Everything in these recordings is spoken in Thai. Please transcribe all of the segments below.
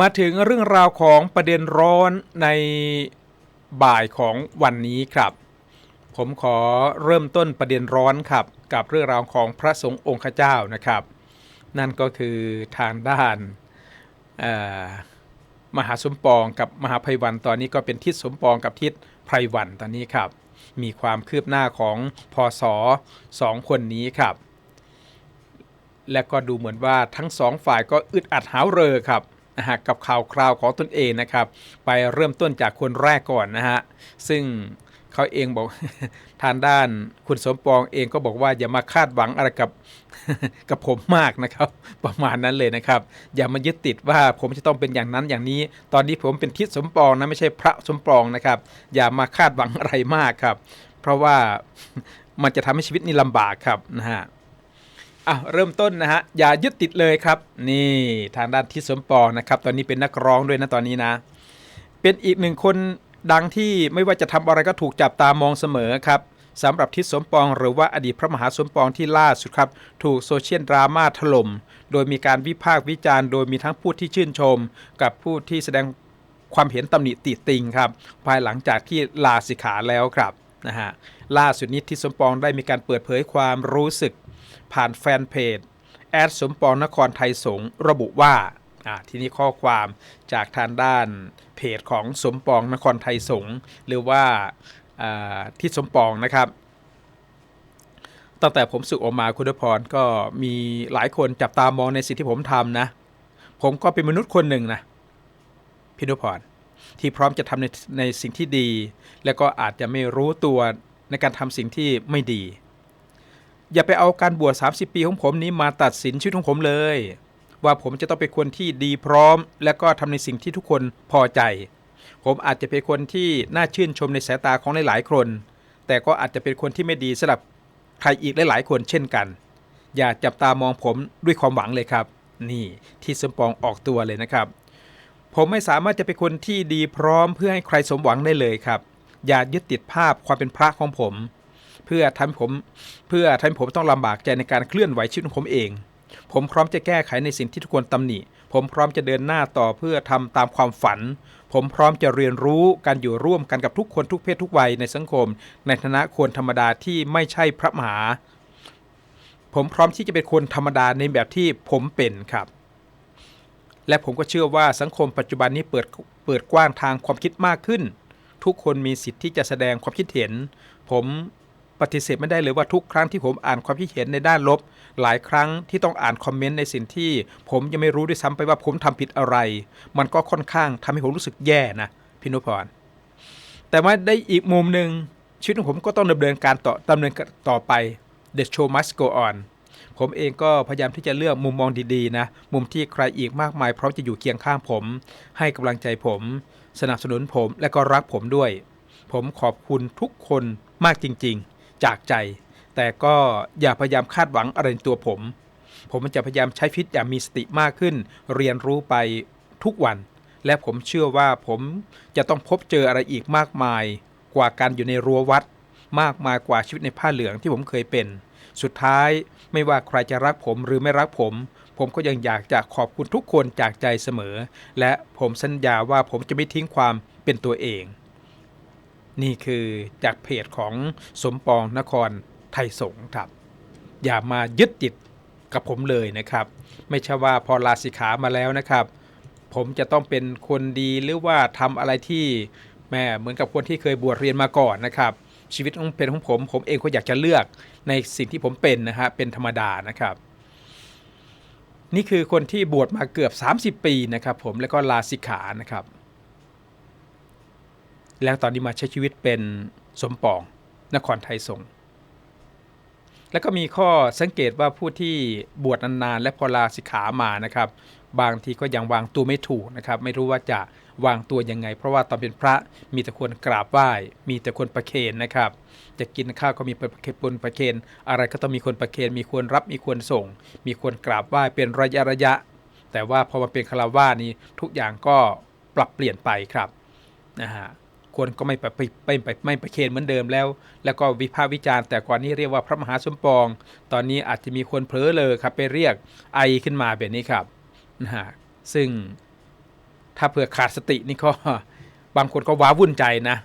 มาถึงเรื่องราวของประเด็นร้อนในบ่ายของวันนี้ครับ ผมขอเริ่มต้นประเด็นร้อนครับ กับเรื่องราวของพระสงฆ์องค์เจ้านะครับ นั่นก็คือทางด้านมหาสมปองกับมหาภัยวันตอนนี้ก็เป็นทิศสมปองกับทิศไพรวันตอนนี้ครับ มีความคืบหน้าของพศสองคนนี้ครับ และก็ดูเหมือนว่าทั้งสองฝ่ายก็อึดอัดหาวเรอครับ นะฮะกับข่าวคราวของตนเองนะครับ ไปเริ่มต้นจากคนแรกก่อนนะฮะซึ่งเขาเองบอกทางด้านคุณสมปองเองก็บอกว่าอย่ามาคาดหวังอะไรกับกับผมมากนะครับ ประมาณนั้นเลยนะครับ อย่ามายึดติดว่าผมจะต้องเป็นอย่างนั้นอย่างนี้ ตอนนี้ผมเป็นทิศสมปองนะไม่ใช่พระสมปองนะครับ อย่ามาคาดหวังอะไรมากครับ เพราะว่ามันจะทำให้ชีวิตนี่ลำบากครับนะฮะ อะเริ่มต้นนะฮะอย่ายึดติดเลยครับ นี่ทางด้านทิศสมปองนะครับ ตอนนี้เป็นนักร้องด้วยนะตอนนี้นะ เป็นอีกหนึ่งคนดังที่ไม่ว่าจะทำอะไรก็ถูกจับตามองเสมอครับสำหรับทิศสมปองหรือว่าอดีตพระมหาสมปองที่ล่าสุดครับ ถูกโซเชียลดราม่าถล่ม โดยมีการวิพากษ์วิจารณ์ โดยมีทั้งผู้ที่ชื่นชม กับผู้ที่แสดงความเห็นตำหนิติติงครับ ภายหลังจากที่ลาสิกขาแล้วครับนะฮะล่าสุดนี้ทิศสมปองได้มีการเปิดเผยความรู้สึก ผ่านแฟนเพจแอดสมปองนครไทยสงระบุว่าทีนี้ข้อความจากทางด้านเพจของสมปองนครไทยสงหรือว่าที่สมปองนะครับตั้งแต่ผมสึกออกมาคุณพรก็มีหลายคนจับตามองในสิ่งที่ผมทำนะ ผมก็เป็นมนุษย์คนหนึ่งนะพี่นุพรที่พร้อมจะทำในในสิ่งที่ดี แล้วก็อาจจะไม่รู้ตัวในการทำสิ่งที่ไม่ดี อย่าไปเอาการบวช30 ปีของผมนี้มาตัดสินชีวิตของผมเลย ว่าผมจะต้องเป็นคนที่ดีพร้อม และก็ทำในสิ่งที่ทุกคนพอใจ ผมอาจจะเป็นคนที่น่าชื่นชมในสายตาของหลายๆคน แต่ก็อาจจะเป็นคนที่ไม่ดีสำหรับใครอีกหลายๆคนเช่นกัน อย่าจับตามองผมด้วยความหวังเลยครับ นี่ที่สมปองออกตัวเลยนะครับ ผมไม่สามารถจะเป็นคนที่ดีพร้อมเพื่อให้ใครสมหวังได้เลยครับ อย่ายึดติดภาพความเป็นพระของผม เพื่อทำให้ผมเพื่อทำให้ผมต้องลำบากใจในการเคลื่อนไหวชีวิตของผมเอง ผมพร้อมจะแก้ไขในสิ่งที่ทุกคนตำหนิ ผมพร้อมจะเดินหน้าต่อเพื่อทำตามความฝัน ผมพร้อมจะเรียนรู้การอยู่ร่วมกันกับทุกคนทุกเพศทุกวัยในสังคม ในฐานะคนธรรมดาที่ไม่ใช่พระมหา ผมพร้อมที่จะเป็นคนธรรมดาในแบบที่ผมเป็นครับและผมก็เชื่อว่าสังคมปัจจุบันนี้เปิดเปิดกว้างทางความคิดมากขึ้น ทุกคนมีสิทธิ์ที่จะแสดงความคิดเห็น ผม ปฏิเสธไม่ได้เลยว่าทุกครั้งที่ผมอ่านความคิดเห็นในด้านลบ หลายครั้งที่ต้องอ่านคอมเมนต์ในสิ่งที่ ผมยังไม่รู้ด้วยซ้ำไปว่าผมทำผิดอะไร มันก็ค่อนข้างทำให้ผมรู้สึกแย่นะพี่นุพร แต่ว่าได้อีกมุมหนึ่งชีวิตของผมก็ต้องดำเนินการต่อดำเนินต่อไป The show must go on ผมเองก็พยายามที่จะเลือกมุมมองดีๆนะ มุมที่ใครอีกมากมายพร้อมจะอยู่เคียงข้างผม ให้กำลังใจผม สนับสนุนผมและก็รักผมด้วย ผมขอบคุณทุกคนมากจริง ๆ จากใจ แต่ก็อย่าพยายามคาดหวังอะไรในตัวผม ผมจะพยายามใช้ชีวิตอย่างมีสติมากขึ้น เรียนรู้ไปทุกวัน และผมเชื่อว่าผมจะต้องพบเจออะไรอีกมากมาย กว่าการอยู่ในรั้ววัด มากมายกว่าชีวิตในผ้าเหลืองที่ผมเคยเป็น สุดท้ายไม่ว่าใครจะรักผมหรือไม่รักผม ผมก็ยังอยากจะขอบคุณทุกคนจากใจเสมอ และผมสัญญาว่าผมจะไม่ทิ้งความเป็นตัวเอง นี่คือจากเพจของสมปองนครไทยสงฆ์ครับ อย่ามายึดติดกับผมเลยนะครับ ไม่ใช่ว่าพอลาสิกขามาแล้วนะครับ ผมจะต้องเป็นคนดีหรือว่าทำอะไรที่แม่เหมือนกับคนที่เคยบวชเรียนมาก่อนนะครับชีวิตของเป็นของผมผมเองก็อยากจะเลือกในสิ่งที่ผมเป็นนะฮะเป็นธรรมดานะครับ นี่คือคนที่บวชมาเกือบ 30 ปีนะครับ ผมแล้วก็ลาสิกขานะครับ แล้วตอนนี้มาใช้ชีวิตเป็นสมปอง นครไทยสงฆ์แล้วก็มีข้อสังเกตว่าผู้ที่บวชนานๆและพอลาสิกขามานะครับ บางทีก็ยังวางตัวไม่ถูกนะครับ ไม่รู้ว่าจะวางตัวยังไง เพราะว่าตอนเป็นพระมีแต่คนกราบไหว้ มีแต่คนประเคนนะครับ จะกินข้าวก็มีประเคนประเคนอะไรก็ต้องมีคนประเคนมีคนรับมีคนส่ง มีคนกราบไหว้เป็นระยะระยะ แต่ว่าพอมาเป็นคารวาสนี้ทุกอย่างก็ปรับเปลี่ยนไปครับนะฮะ คนก็ไม่ไปไม่ไปไม่ประเคนเหมือนเดิมแล้ว แล้วก็วิพากษ์วิจารณ์แต่ก่อนนี้เรียกว่าพระมหาสมปอง ตอนนี้อาจจะมีคนเผลอเลยครับ ไปเรียกไอขึ้นมาแบบนี้ครับนะฮะซึ่งถ้าเผื่อขาดสตินี่ก็บางคนก็ว้าวุ่นใจนะ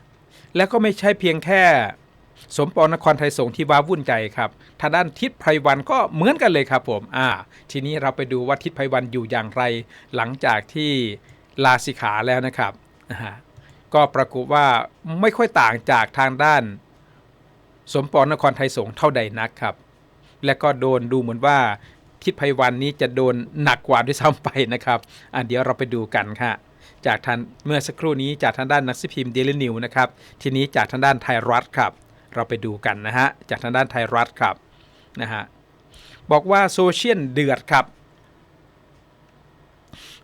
แล้วก็ไม่ใช่เพียงแค่สมปองนครไทยสงฆ์ที่ว้าวุ่นใจครับทางด้านทิศไพรวันก็เหมือนกันเลยครับผมอ่า ทีนี้เราไปดูว่าทิศไพรวันอยู่อย่างไร หลังจากที่ลาสิกขาแล้วนะครับนะฮะ ก็ปรากฏว่าไม่ค่อยต่างจากทางด้าน สมปองนครไทยสงฆ์เท่าใดนักครับ และก็โดนดูเหมือนว่าทิศไพรวันนี้จะโดนหนักกว่าด้วยซ้ำไปนะครับอะเดี๋ยวเราไปดูกันค่ะ จากทางเมื่อสักครู่นี้จากทางด้านนักสือพิมพ์เดลินิวนะครับ ทีนี้จากทางด้านไทยรัฐครับ เราไปดูกันนะฮะ จากทางด้านไทยรัฐครับนะฮะ บอกว่าโซเชียลเดือดครับ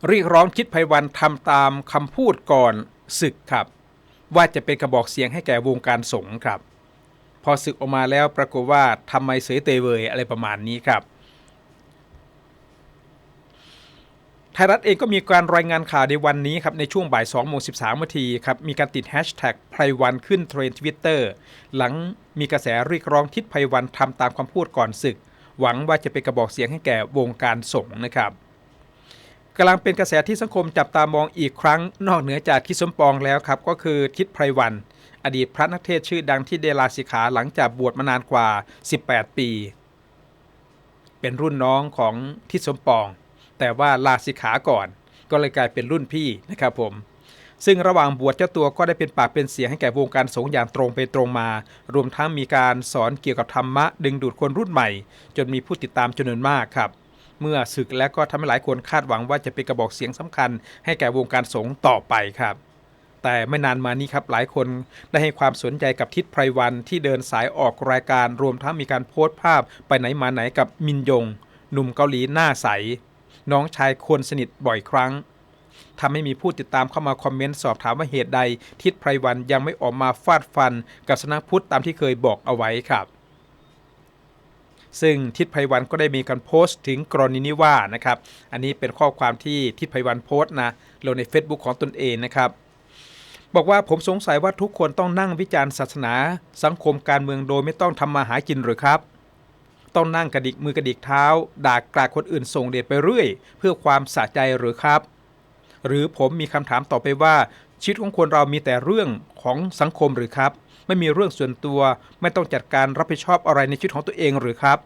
เรียกร้องทิศไพรวันทำตามคำพูดก่อน ศึกครับ ว่าจะเป็นกระบอกเสียงให้แก่วงการสงฆ์ครับ พอศึกออกมาแล้วปรากฏว่าทำไมเสยเตยเวยอะไรประมาณนี้ครับไทยรัฐเองก็มีการรายงานข่าวในวันนี้ครับในช่วงบ่าย2โมง13นาทีครับมีการติดแฮชแท็กไพรวันขึ้นเทรนด์ทวิตเตอร์หลังมีกระแสเรียกร้องทิศไพรวันทำตามคำพูดก่อนศึก หวังว่าจะเป็นกระบอกเสียงให้แก่วงการสงฆ์นะครับ กำลังเป็นกระแสที่สังคมจับตามองอีกครั้ง นอกเหนือจากทิศสมปองแล้วครับ ก็คือทิศไพรวัน อดีตพระนักเทศชื่อดังที่เดลาสิขาหลังจากบวชมานานกว่า 18 ปี เป็นรุ่นน้องของทิศสมปอง แต่ว่าลาสิขาก่อน ก็เลยกลายเป็นรุ่นพี่นะครับผมซึ่งระหว่างบวชเจ้าตัวก็ได้เป็นปากเป็นเสียงให้แก่วงการสงฆ์อย่างตรงไปตรงมา รวมทั้งมีการสอนเกี่ยวกับธรรมะ ดึงดูดคนรุ่นใหม่ จนมีผู้ติดตามจำนวนมากครับ เมื่อศึกแล้วก็ทำให้หลายคนคาดหวังว่าจะเป็นกระบอกเสียงสำคัญ ให้แก่วงการสงฆ์ต่อไปครับแต่ไม่นานมานี้ครับหลายคนได้ให้ความสนใจกับทิศไพรวันที่เดินสายออกรายการรวมทั้งมีการโพสต์ภาพไปไหนมาไหนกับมินยง หนุ่มเกาหลีหน้าใส น้องชายคนสนิทบ่อยครั้งทำให้มีผู้ติดตามเข้ามาคอมเมนต์สอบถามว่าเหตุใด ทิศไพรวันยังไม่ออกมาฟาดฟันกับสนักพุทธตามที่เคยบอกเอาไว้ครับ ซึ่งทิศไพรวันก็ได้มีการโพสต์ถึงกรณีนี้ว่านะครับ อันนี้เป็นข้อความที่ทิศไพรวันโพสต์นะลงใน Facebook ของตนเองนะครับ บอกว่าผมสงสัยว่าทุกคนต้องนั่งวิจารณ์ศาสนา สังคมการเมืองโดยไม่ต้องทำมาหากินหรือครับ ต้องนั่งกระดิกมือกระดิกเท้า ด่ากราดคนอื่นส่งเดชไปเรื่อย เพื่อความสะใจหรือครับ หรือผมมีคำถามต่อไปว่าชีวิตของคนเรามีแต่เรื่องของสังคมหรือครับ ไม่มีเรื่องส่วนตัว ไม่ต้องจัดการรับผิดชอบอะไรในชีวิตของตัวเองหรือครับ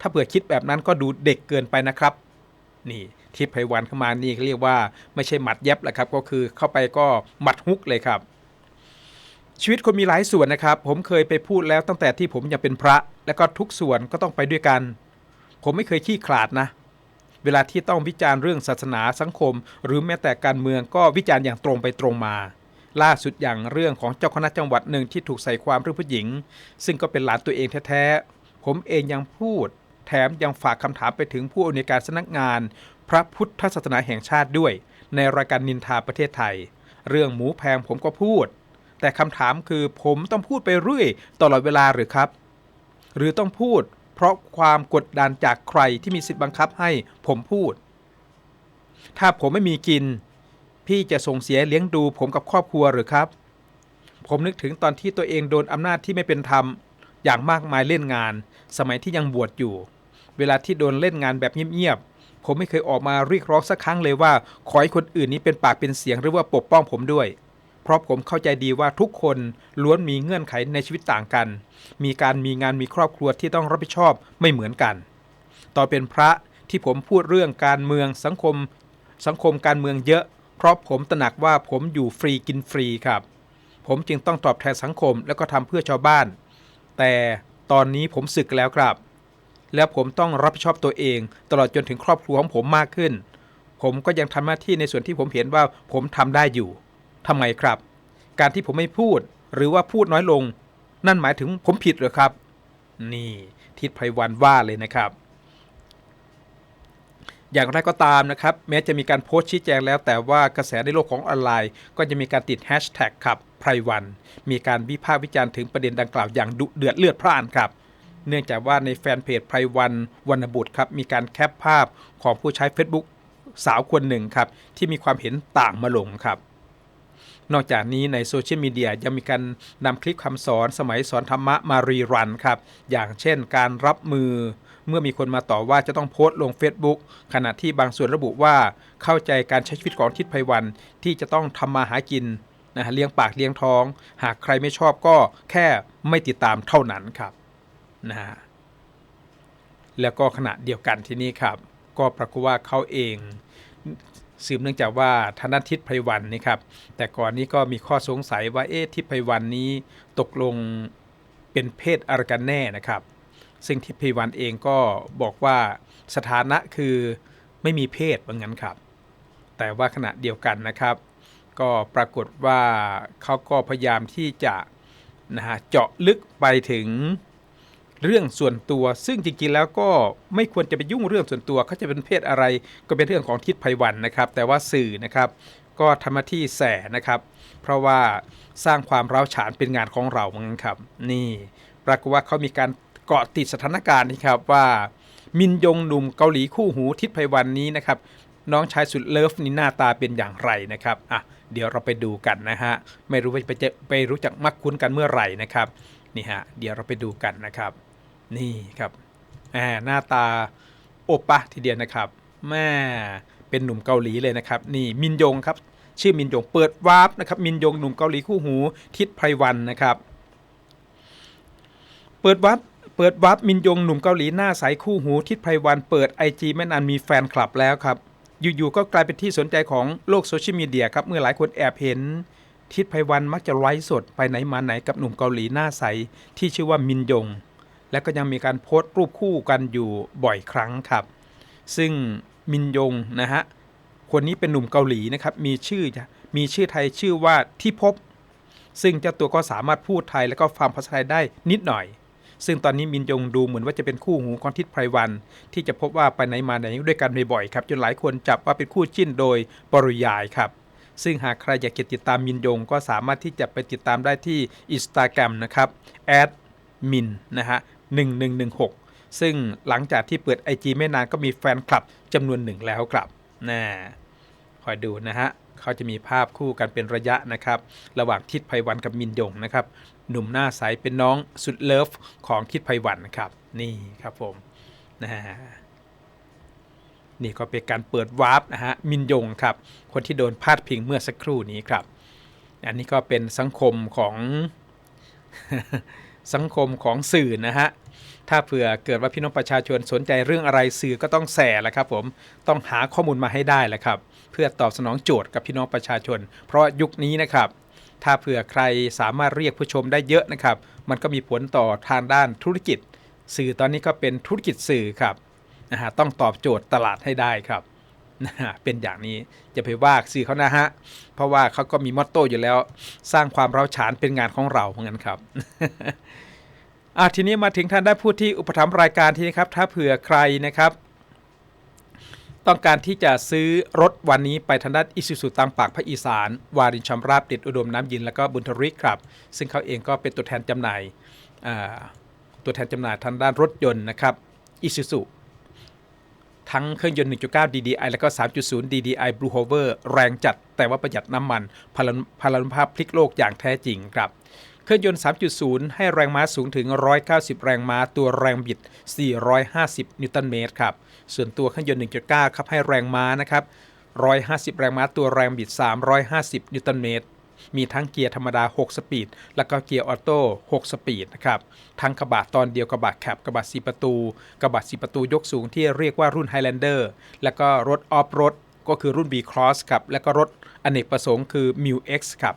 ถ้าเผื่อคิดแบบนั้นก็ดูเด็กเกินไปนะครับ นี่ทิพย์ไพวันเข้ามานี่เรียกว่าไม่ใช่หมัดเย็บแหละครับ ก็คือเข้าไปก็หมัดฮุกเลยครับ ชีวิตคนมีหลายส่วนนะครับ ผมเคยไปพูดแล้วตั้งแต่ที่ผมยังเป็นพระ และก็ทุกส่วนก็ต้องไปด้วยกัน ผมไม่เคยขี้ขลาดนะเวลาที่ต้องวิจารณ์เรื่องศาสนาสังคม หรือแม้แต่การเมืองก็วิจารณ์อย่างตรงไปตรงมา ล่าสุดอย่างเรื่องของเจ้าคณะจังหวัดหนึ่งที่ถูกใส่ความเรื่องผู้หญิง ซึ่งก็เป็นหลานตัวเองแท้ๆ ผมเองยังพูด แถมยังฝากคำถามไปถึงผู้อำนวยการสำนักงาน พระพุทธศาสนาแห่งชาติด้วย ในรายการนินทาประเทศไทย เรื่องหมูแพงผมก็พูด แต่คำถามคือผมต้องพูดไปเรื่อยตลอดเวลาหรือครับ หรือต้องพูด เพราะความกดดันจากใครที่มีสิทธิ์บังคับให้ผมพูด ถ้าผมไม่มีกิน พี่จะส่งเสียเลี้ยงดูผมกับครอบครัวหรือครับ ผมนึกถึงตอนที่ตัวเองโดนอำนาจที่ไม่เป็นธรรม อย่างมากมายเล่นงาน สมัยที่ยังบวชอยู่ เวลาที่โดนเล่นงานแบบเงียบๆ ผมไม่เคยออกมาเรียกร้องสักครั้งเลยว่า ขอให้คนอื่นนี้เป็นปากเป็นเสียงหรือว่าปกป้องผมด้วย เพราะผมเข้าใจดีว่าทุกคนล้วนมีเงื่อนไขในชีวิตต่างกัน มีการมีงานมีครอบครัวที่ต้องรับผิดชอบไม่เหมือนกัน ตอนเป็นพระที่ผมพูดเรื่องการเมืองสังคม สังคมการเมืองเยอะ ราะผมตระหนักว่าผมอยู่ฟรีกินฟรีครับ ผมจึงต้องตอบแทนสังคมแล้วก็ทำเพื่อชาวบ้าน แต่ตอนนี้ผมศึกแล้วครับ แล้วผมต้องรับผิดชอบตัวเอง ตลอดจนถึงครอบครัวของผมมากขึ้น ผมก็ยังทำหน้าที่ในส่วนที่ผมเห็นว่าผมทำได้อยู่ทำไมครับ การที่ผมไม่พูด หรือว่าพูดน้อยลง นั่นหมายถึงผมผิดหรือครับ นี่ทิศไพวันว่าเลยนะครับ อย่างไรก็ตามนะครับแม้จะมีการโพสต์ชี้แจงแล้ว แต่ว่ากระแสในโลกของออนไลน์ ก็จะมีการติดแฮชแท็กครับไพรวัน มีการวิพากษ์วิจารณ์ถึงประเด็นดังกล่าวอย่างดุเดือดเลือดพล่านครับเนื่องจากว่าในแฟนเพจไพรวันวรรณบุตรครับมีการแคปภาพของผู้ใช้ Facebook สาวคนหนึ่งครับที่มีความเห็นต่างมาลงครับ นอกจากนี้ในโซเชียลมีเดียยังมีการนำคลิปคำสอนสมัยสอนธรรมะมารีรันครับ อย่างเช่นการรับมือ เมื่อมีคนมาต่อว่าจะต้องโพสต์ลง Facebook ขณะที่บางส่วนระบุว่าเข้าใจการใช้ชีวิตของทิศไพวัน ที่จะต้องทำมาหากินนะฮะเลี้ยงปากเลี้ยงท้อง หากใครไม่ชอบก็แค่ไม่ติดตามเท่านั้นครับนะฮะแล้วก็ขณะเดียวกันที่นี่ครับ ก็ปรากฏว่าเขาเอง สืบเนื่องจากว่าธนทิศไพวันนี่ครับแต่ก่อนนี้ก็มีข้อสงสัยว่าเอ๊ะทิศไพวันนี้ตกลงเป็นเพศอะไรกันแน่นะครับ ซึ่งทิศไพวันเองก็บอกว่าสถานะคือไม่มีเพศว่างั้นครับ แต่ว่าขณะเดียวกันนะครับ ก็ปรากฏว่าเขาก็พยายามที่จะนะฮะเจาะลึกไปถึง เรื่องส่วนตัว ซึ่งจริงๆแล้วก็ไม่ควรจะไปยุ่งเรื่องส่วนตัวเขาจะเป็นเพศอะไร ก็เป็นเรื่องของทิศไพวันนะครับ แต่ว่าสื่อนะครับ ก็ทำหน้าที่แสนะครับ เพราะว่าสร้างความร้าวฉานเป็นงานของเราเหมือนกันครับ นี่ปรากฏว่าเขามีการเกาะติดสถานการณ์นี่ครับว่ามินยงหนุ่มเกาหลีคู่หูทิศไพวันนี้นะครับน้องชายสุดเลิฟนี่หน้าตาเป็นอย่างไรนะครับอะเดี๋ยวเราไปดูกันนะฮะ ไม่รู้ว่าไปจะไปรู้จักมักคุ้นกันเมื่อไหร่นะครับ นี่ฮะเดี๋ยวเราไปดูกันนะครับ นี่ครับแหมหน้าตาโอปะทีเดียวนะครับแม่เป็นหนุ่มเกาหลีเลยนะครับ นี่มินยงครับ ชื่อมินยงเปิดวาร์ปนะครับมินยงหนุ่มเกาหลีคู่หู ทิศไพรวันนะครับ เปิดวับเปิดวับมินยงหนุ่มเกาหลีหน้าใสคู่หู ทิศไพรวันเปิด IG ไม่นานมีแฟนคลับแล้วครับอยู่ๆก็กลายเป็นที่สนใจของโลกโซเชียลมีเดียครับเมื่อหลายคนแอบเห็น ทิศไพรวันมักจะไลฟ์สดไปไหนมาไหนกับหนุ่มเกาหลีหน้าใส ที่ชื่อว่ามินยง และก็ยังมีการโพสต์รูปคู่กันอยู่บ่อยครั้งครับ ซึ่งมินยงนะฮะคนนี้เป็นหนุ่มเกาหลีนะครับมีชื่อมีชื่อไทยชื่อว่าที่พบ ซึ่งเจ้าตัวก็สามารถพูดไทยแล้วก็ฟังภาษาไทยได้นิดหน่อย ซึ่งตอนนี้มินยงดูเหมือนว่าจะเป็นคู่หูของทิศไพรวัน ที่จะพบว่าไปไหนมาไหนด้วยกันบ่อยๆครับจนหลายคนจับว่าเป็นคู่จิ้นโดยปริยายครับ ซึ่งหากใครอยากติดตามมินยง ก็สามารถที่จะไปติดตามได้ที่ Instagram นะครับ min นะฮะ1116ซึ่งหลังจากที่เปิด IG ไม่นานก็มีแฟนคลับจำนวนหนึ่งแล้วครับน่าคอยดูนะฮะเขาจะมีภาพคู่กันเป็นระยะนะครับ ระหว่างทิศไพวันกับมินยงนะครับ หนุ่มหน้าใสเป็นน้องสุดเลิฟของทิศไพวันนะครับ นี่ครับผมนะฮะ นี่ก็เป็นการเปิดวาร์ปนะฮะมินยงครับคนที่โดนพาดพิงเมื่อสักครู่นี้ครับ อันนี้ก็เป็นสังคมของสังคมของสื่อนะฮะถ้าเผื่อเกิดว่าพี่น้องประชาชนสนใจเรื่องอะไรสื่อก็ต้องแส่แหละครับผมต้องหาข้อมูลมาให้ได้แหละครับ เพื่อตอบสนองโจทย์กับพี่น้องประชาชน เพราะยุคนี้นะครับ ถ้าเผื่อใครสามารถเรียกผู้ชมได้เยอะนะครับ มันก็มีผลต่อทางด้านธุรกิจ สื่อตอนนี้ก็เป็นธุรกิจสื่อครับ นะฮะต้องตอบโจทย์ตลาดให้ได้ครับนะฮะเป็นอย่างนี้จะไปว่าสื่อเขานะฮะ เพราะว่าเขาก็มีมอตโต้อยู่แล้ว สร้างความเร้าฉานเป็นงานของเราเหมือนกันครับอะทีนี้มาถึงท่านได้พูดที่อุปถัมภ์รายการทีนี้ครับ ถ้าเผื่อใครนะครับ ต้องการที่จะซื้อรถวันนี้ไปทางด้านอิสุสุตังปากภาคอีสาน วารินชำราบเด็ดอุดมน้ำยินแล้วก็บุญทริกครับ ซึ่งเขาเองก็เป็นตัวแทนจำหน่ายตัวแทนจำหน่ายทางด้านรถยนต์นะครับอิสุสุ ทั้งเครื่องยนต์ 1.9 DDI แล้วก็ 3.0 DDI Blue Hover แรงจัดแต่ว่าประหยัดน้ำมันพลาพลานุภาพพลิกโลกอย่างแท้จริงครับเครื่องยนต์ 3.0 ให้แรงม้าสูงถึง 190 แรงม้า ตัวแรงบิด 450 นิวตันเมตรครับ ส่วนตัวเครื่องยนต์ 1.9 ครับ ให้แรงม้านะครับ 150 แรงม้า ตัวแรงบิด 350 นิวตันเมตร มีทั้งเกียร์ธรรมดา 6 สปีด แล้วก็เกียร์ออโต้ 6 สปีดนะครับ ทั้งกระบะตอนเดียวกระบะแคบกระบะ4ประตู กระบะ4ประตูยกสูงที่เรียกว่ารุ่น Highlander แล้วก็รถออฟโรดก็คือรุ่น B Cross ครับ แล้วก็รถอเนกประสงค์คือ m u X ครับ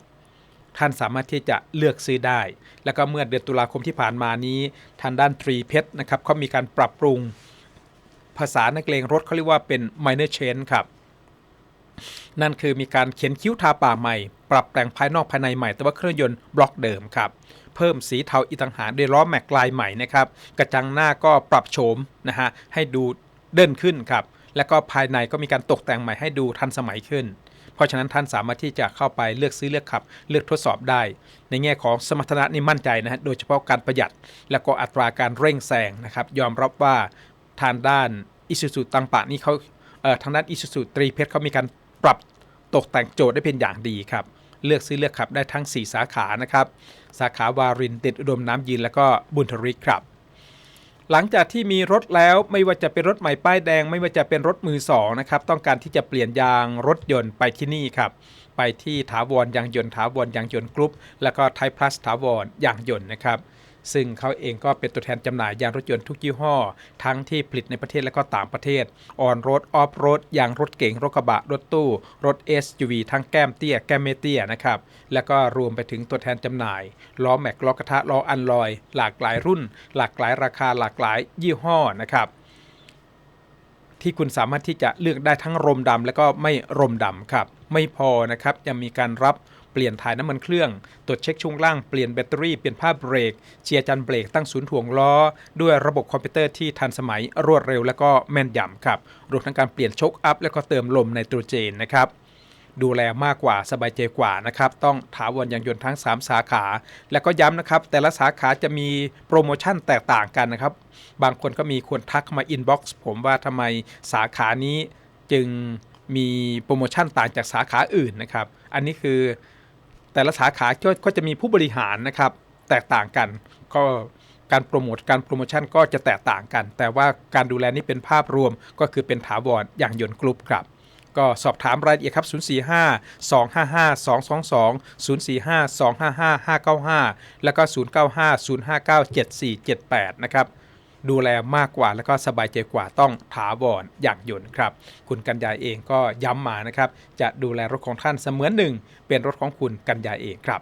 ท่านสามารถที่จะเลือกซื้อได้ แล้วก็เมื่อเดือนตุลาคมที่ผ่านมานี้ทางด้านตรีเพชรนะครับเขามีการปรับปรุง ภาษานักเลงรถเขาเรียกว่าเป็น minor change ครับ นั่นคือมีการเขียนคิ้วทาป่าใหม่ ปรับแต่งภายนอกภายในใหม่แต่ว่าเครื่องยนต์บล็อกเดิมครับเพิ่มสีเทาอีต่างหากด้วยล้อแม็กลายใหม่นะครับกระจังหน้าก็ปรับโฉมนะฮะให้ดูเดินขึ้นครับแล้วก็ภายในก็มีการตกแต่งใหม่ให้ดูทันสมัยขึ้น เพราะฉะนั้นท่านสามารถที่จะเข้าไปเลือกซื้อเลือกขับ เลือกทดสอบได้ ในแง่ของสมรรถนะนี่มั่นใจนะฮะโดยเฉพาะการประหยัด แล้วก็อัตราการเร่งแซงนะครับยอมรับว่าทางด้านอิสุสุตังปะนี่เขาเอ่อทางด้านอิสุสุตรีเพชรเขามีการปรับตกแต่งโจทย์ได้เป็นอย่างดีครับ เลือกซื้อเลือกขับได้ทั้ง 4 สาขานะครับ สาขาวารินเด็ดอุดมน้ำยืนแล้วก็บุญทริกครับ หลังจากที่มีรถแล้วไม่ว่าจะเป็นรถใหม่ป้ายแดง ไม่ว่าจะเป็นรถมือสองนะครับต้องการที่จะเปลี่ยนยางรถยนต์ไปที่นี่ครับไปที่ถาวรยางยนต์ถาวรยางยนต์กรุ๊ปแล้วก็ไทยพลัสถาวรยางยนต์นะครับ ซึ่งเขาเองก็เป็นตัวแทนจำหน่ายยางรถยนต์ทุกยี่ห้อ ทั้งที่ผลิตในประเทศและก็ต่างประเทศออนรถออฟรถยางรถเก๋งรถกระบะรถตู้ รถ SUV ทั้งแก้มเตี้ยแก้มเมเตี้ยนะครับแล้วก็รวมไปถึงตัวแทนจำหน่ายล้อแม็กล้อกระทะล้ออันลอย หลากหลายรุ่น หลากหลายราคาหลากหลายยี่ห้อนะครับ ที่คุณสามารถที่จะเลือกได้ทั้งรมดำและก็ไม่รมดำครับ ไม่พอนะครับยังมีการรับเปลี่ยนถ่ายน้ำมันเครื่อง ตรวจเช็คช่วงล่างเปลี่ยนแบตเตอรี่เปลี่ยนผ้าเบรกเจียร์จันเบรกตั้งศูนย์ถ่วงล้อ ด้วยระบบคอมพิวเตอร์ที่ทันสมัยรวดเร็วและก็แม่นยำครับรวมทั้งการเปลี่ยนโชคอัพและก็เติมลมไนโตรเจนนะครับ ดูแลมากกว่าสบายใจกว่านะครับต้องถาวรยางยนต์ทั้ง 3 สาขา และก็ย้ำนะครับแต่ละสาขาจะมีโปรโมชั่นแตกต่างกันนะครับ บางคนก็มีคนทักมาอินบ็อกซ์ผมว่าทำไมสาขานี้จึงมีโปรโมชั่นต่างจากสาขาอื่นนะครับ อันนี้คือแต่ละสาขาก็ก็จะมีผู้บริหารนะครับ แตกต่างกันก็การโปรโมทการโปรโมชั่นก็จะแตกต่างกัน แต่ว่าการดูแลนี้เป็นภาพรวมก็คือเป็นถาวรอย่างยนต์กรุ๊ปครับ ก็สอบถามรายละเอียดครับ 045 255 222 045 255 595 แล้วก็ 095 059 7478 นะครับดูแลมากกว่าแล้วก็สบายใจกว่าต้องถาวรอย่างยนต์ครับ คุณกัญญาเองก็ย้ำมานะครับ จะดูแลรถของท่านเสมือนหนึ่ง เป็นรถของคุณกัญญาเองครับ